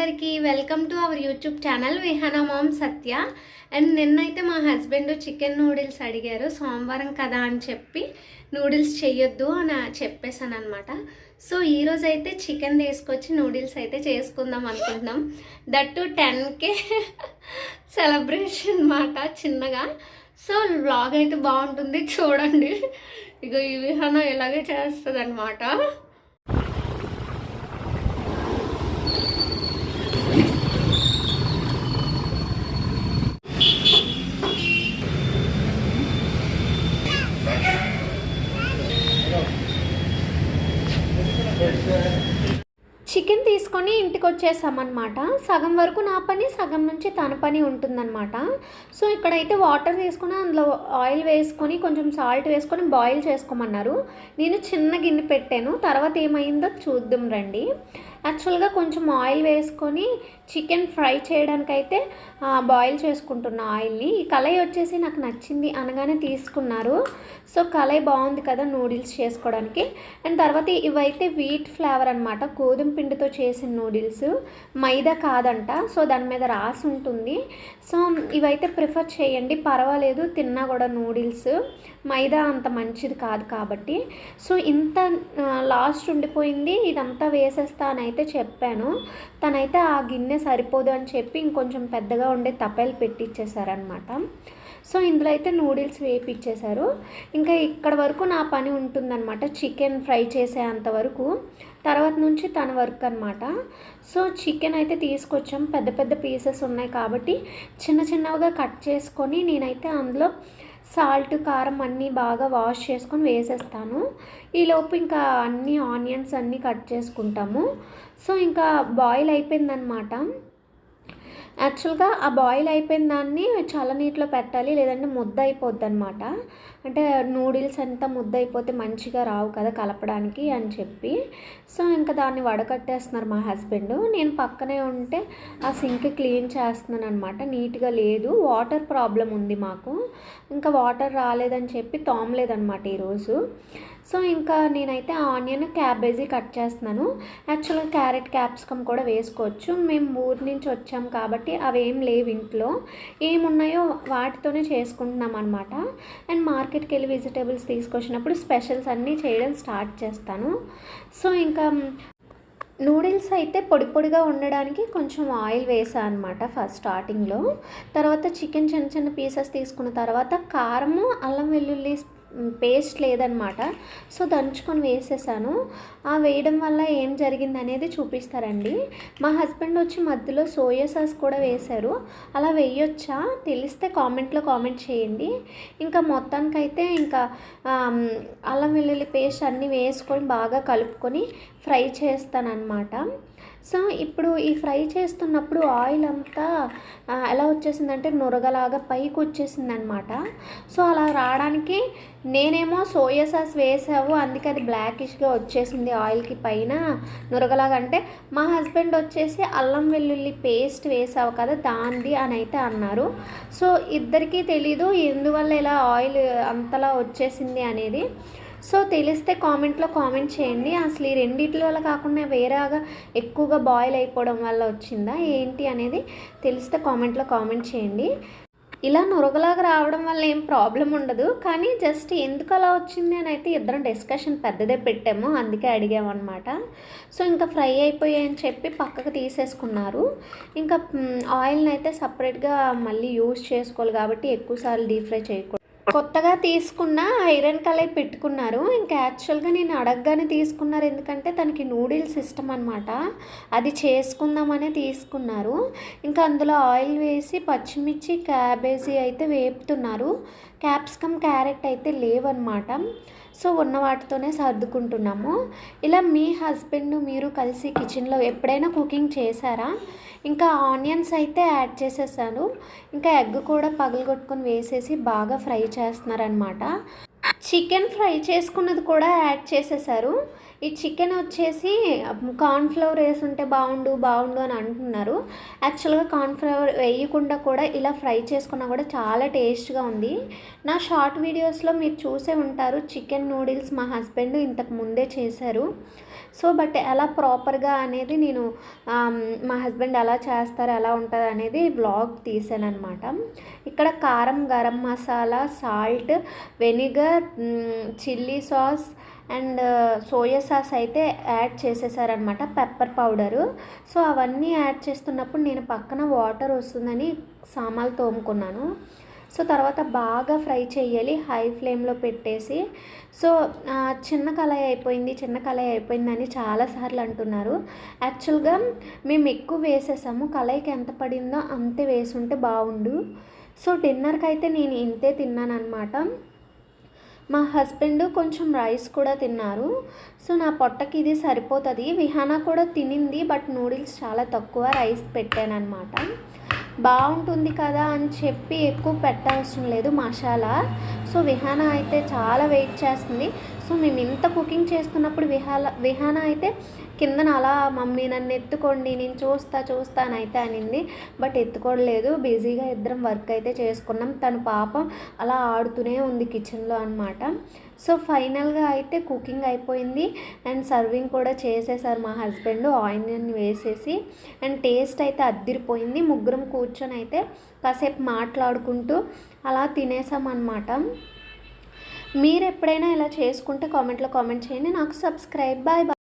అందరికీ welcome to our YouTube channel Vihana mom Satya. And నిన్నైతే మా హస్బెండ్ చికెన్ నూడిల్స్ అడిగారు. సోమవారం కదా అని చెప్పి నూడిల్స్ చెయ్యొద్దు అని చెప్పేశాను అనమాట సో ఈరోజు అయితే చికెన్ తీసుకొచ్చి నూడిల్స్ అయితే చేసుకుందాం అనుకుంటున్నాం. దట్ టు టెన్కే సెలబ్రేషన్ మాట చిన్నగా. సో బ్లాగ్ అయితే బాగుంటుంది. చూడండి. ఇక ఈ విహానం ఇలాగే చేస్తుంది అనమాట చికెన్ తీసుకొని ఇంటికి వచ్చేసామన్నమాట సగం వరకు నా పని సగం నుంచి తన పని ఉంటుందన్నమాట. సో ఇక్కడైతే వాటర్ తీసుకుని అందులో ఆయిల్ వేసుకొని కొంచెం సాల్ట్ వేసుకొని బాయిల్ చేసుకోమన్నారు. నేను చిన్న గిన్నె పెట్టాను. తర్వాత ఏమైందో చూద్దాం రండి. యాక్చువల్గా కొంచెం ఆయిల్ వేసుకొని చికెన్ ఫ్రై చేయడానికైతే బాయిల్ చేసుకుంటున్న ఆయిల్ని. ఈ కళాయి వచ్చేసి నాకు నచ్చింది అనగానే తీసుకున్నారు. సో కళాయి బాగుంది కదా నూడిల్స్ చేసుకోవడానికి. అండ్ తర్వాత ఇవైతే వీట్ ఫ్లేవర్ అనమాట గోధుమ పిండితో చేసిన నూడిల్స్. మైదా కాదంట. సో దాని మీద రాసి ఉంటుంది. సో ఇవైతే ప్రిఫర్ చేయండి. పర్వాలేదు తిన్నా కూడా నూడిల్స్. మైదా అంత మంచిది కాదు కాబట్టి. సో ఇంత లాస్ట్ ఉండిపోయింది. ఇదంతా వేసేస్తా అని అయితే చెప్పాను తనైతే ఆ గిన్నె సరిపోదు అని చెప్పి ఇంకొంచెం పెద్దగా ఉండే తపేలు పెట్టిచ్చేసారనమాట సో ఇందులో అయితే నూడిల్స్ వేపిచ్చేశారు ఇంకా ఇక్కడ వరకు నా పని ఉంటుందన్నమాట. చికెన్ ఫ్రై చేసేంత వరకు. తర్వాత నుంచి తన వర్క్ అనమాట సో చికెన్ అయితే తీసుకొచ్చాం. పెద్ద పెద్ద పీసెస్ ఉన్నాయి కాబట్టి చిన్న చిన్నవిగా కట్ చేసుకొని నేనైతే అందులో సాల్ట్ కారం అన్నీ బాగా వాష్ చేసుకొని వేసేస్తాను. ఈలోపు ఇంకా అన్ని ఆనియన్స్ అన్నీ కట్ చేసుకుంటాము. సో ఇంకా బాయిల్ అయిపోయిందనమాట యాక్చువల్గా ఆ బాయిల్ అయిపోయిన దాన్ని చల్ల నీటిలో పెట్టాలి లేదంటే ముద్ద అయిపోద్ది అనమాట అంటే నూడిల్స్ అంతా ముద్ద అయిపోతే మంచిగా రావు కదా కలపడానికి అని చెప్పి. సో ఇంకా దాన్ని వడకట్టేస్తున్నారు మా హస్బెండ్. నేను పక్కనే ఉంటే ఆ సింక్ క్లీన్ చేస్తున్నాను అనమాట నీట్గా లేదు. వాటర్ ప్రాబ్లం ఉంది మాకు. ఇంకా వాటర్ రాలేదని చెప్పి తోమలేదనమాట ఈరోజు. సో ఇంకా నేనైతే ఆనియన్ క్యాబేజీ కట్ చేస్తున్నాను. యాక్చువల్గా క్యారెట్ క్యాప్సికమ్ కూడా వేసుకోవచ్చు. మేము ఊరి నుంచి వచ్చాం కాబట్టి అవి ఏం లేవు ఇంట్లో. ఏమున్నాయో వాటితోనే చేసుకుంటున్నాం అనమాట అండ్ మార్కెట్కి వెళ్ళి వెజిటేబుల్స్ తీసుకొచ్చినప్పుడు స్పెషల్స్ అన్నీ చేయడం స్టార్ట్ చేస్తాను. సో ఇంకా నూడిల్స్ అయితే పొడి పొడిగా ఉండడానికి కొంచెం ఆయిల్ వేసా అనమాట ఫస్ట్ స్టార్టింగ్లో. తర్వాత చికెన్ చిన్న చిన్న పీసెస్ తీసుకున్న తర్వాత కారము అల్లం వెల్లుల్లి పేస్ట్ లేదనమాట. సో దంచుకొని వేసేసాను. ఆ వేయడం వల్ల ఏం జరిగింది అనేది చూపిస్తారండి. మా హస్బెండ్ వచ్చి మధ్యలో సోయా సాస్ కూడా వేశారు. అలా వేయొచ్చా? తెలిస్తే కామెంట్లో కామెంట్ చేయండి. ఇంకా మొత్తానికైతే ఇంకా అల్లం వెల్లుల్లి పేస్ట్ అన్నీ వేసుకొని బాగా కలుపుకొని ఫ్రై చేస్తానన్నమాట. సో ఇప్పుడు ఈ ఫ్రై చేస్తున్నప్పుడు ఆయిల్ అంతా ఎలా వచ్చేసిందంటే నురగలాగా పైకి వచ్చేసింది అనమాట సో అలా రావడానికి నేనేమో సోయా సాస్ వేసావు అందుకే అది బ్లాకిష్గా వచ్చేసింది ఆయిల్కి పైన. నురగలాగా అంటే మా హస్బెండ్ వచ్చేసి అల్లం వెల్లుల్లి పేస్ట్ వేసావు కదా దాంది అని అయితే అన్నారు. సో ఇద్దరికీ తెలీదు ఎందువల్ల ఇలా ఆయిల్ అంతలా వచ్చేసింది అనేది. సో తెలిస్తే కామెంట్లో కామెంట్ చేయండి. అసలు ఈ రెండింటి వల్ల కాకుండా వేరేగా ఎక్కువగా బాయిల్ అయిపోవడం వల్ల వచ్చిందా ఏంటి అనేది తెలిస్తే కామెంట్లో కామెంట్ చేయండి. ఇలా నురగలాగా రావడం వల్ల ఏం ప్రాబ్లం ఉండదు. కానీ జస్ట్ ఎందుకు అలా వచ్చింది అని అయితే ఇద్దరం డిస్కషన్ పెద్దదే పెట్టాము. అందుకే అడిగామన్నమాట. సో ఇంకా ఫ్రై అయిపోయాయని చెప్పి పక్కకు తీసేసుకున్నారు. ఇంకా ఆయిల్ని అయితే సపరేట్గా మళ్ళీ యూజ్ చేసుకోవాలి కాబట్టి ఎక్కువసార్లు డీప్ ఫ్రై చేయకూడదు. కొత్తగా తీసుకున్న ఐరన్ కలై పెట్టుకున్నారు. ఇంకా యాక్చువల్గా నేను అడగగానే తీసుకున్నారు. ఎందుకంటే తనకి నూడిల్స్ ఇష్టం అనమాట అది చేసుకుందామనే తీసుకున్నారు. ఇంకా అందులో ఆయిల్ వేసి పచ్చిమిర్చి క్యాబేజీ అయితే వేపుతున్నారు. క్యాప్సికమ్ క్యారెట్ అయితే లేవన్నమాట. సో ఉన్న వాటితోనే సర్దుకుంటున్నాము. ఇలా మీ హస్బెండ్ మీరు కలిసి కిచెన్లో ఎప్పుడైనా కుకింగ్ చేశారా? ఇంకా ఆనియన్స్ అయితే యాడ్ చేసేసాను. ఇంకా ఎగ్ కూడా పగలగొట్టుకొని వేసేసి బాగా ఫ్రై చేస్తున్నారనమాట చికెన్ ఫ్రై చేసుకున్నది కూడా యాడ్ చేసేసారు. ఈ చికెన్ వచ్చేసి కార్న్ఫ్లవర్ వేసి ఉంటే బాగుండు బాగుండు అని అంటున్నారు. యాక్చువల్గా కార్న్ఫ్లవర్ వేయకుండా కూడా ఇలా ఫ్రై చేసుకున్నా కూడా చాలా టేస్ట్గా ఉంది. నా షార్ట్ వీడియోస్లో మీరు చూసే ఉంటారు చికెన్ నూడిల్స్ మా హస్బెండ్ ఇంతకు ముందే చేశారు. సో బట్ ఎలా ప్రాపర్గా అనేది నేను మా హస్బెండ్ ఎలా చేస్తారు ఎలా ఉంటుంది అనేది వ్లాగ్ తీసాను అనమాట ఇక్కడ కారం garam masala salt vinegar chilli sauce and soya sauce అయితే యాడ్ చేసేసారనమాట పెప్పర్ పౌడరు. సో అవన్నీ యాడ్ చేస్తున్నప్పుడు నేను పక్కన వాటర్ వస్తుందని సామాలు తోముకున్నాను. సో తర్వాత బాగా ఫ్రై చేయాలి హై ఫ్లేమ్లో పెట్టేసి. సో చిన్న కళాయి అయిపోయింది చిన్న కళాయి అయిపోయిందని చాలాసార్లు అంటున్నారు. యాక్చువల్గా మేము ఎక్కువ వేసేసాము కళాయికి ఎంత పడిందో అంతే వేసుంటే బాగుండు. సో డిన్నర్కి అయితే నేను ఇంతే తిన్నాను అనమాట మా హస్బెండ్ కొంచెం రైస్ కూడా తిన్నారు. సో నా పొట్టకి ఇది సరిపోతుంది. విహానా కూడా తినింది బట్ నూడిల్స్ చాలా తక్కువ రైస్ పెట్టాను అనమాట బాగుంటుంది కదా అని చెప్పి ఎక్కువ పెట్టవసరం లేదు మసాలా. సో విహాన అయితే చాలా వెయిట్ చేస్తుంది. సో మేము ఇంత కుకింగ్ చేస్తున్నప్పుడు విహాల విహాన అయితే కిందన అలా మమ్మీ నన్ను ఎత్తుకోండి నేను చూస్తా చూస్తా అని అయితే అనింది. బట్ ఎత్తుకోలేదు. బిజీగా ఇద్దరం వర్క్ అయితే చేసుకున్నాం. తను పాపం అలా ఆడుతూనే ఉంది కిచెన్లో అనమాట సో ఫైనల్గా అయితే కుకింగ్ అయిపోయింది. అండ్ సర్వింగ్ కూడా చేసేసారు మా హస్బెండ్. ఆనియన్ వేసేసి అండ్ టేస్ట్ అయితే అద్దిరిపోయింది. ముగ్గురం కూర్చొని అయితే కాసేపు మాట్లాడుకుంటూ అలా తినేసామన్నమాట. మీరు ఎప్పుడైనా ఇలా చేసుకుంటే కామెంట్లో కామెంట్ చేయండి. నాకు సబ్స్క్రైబ్ బాయ్ బాయ్.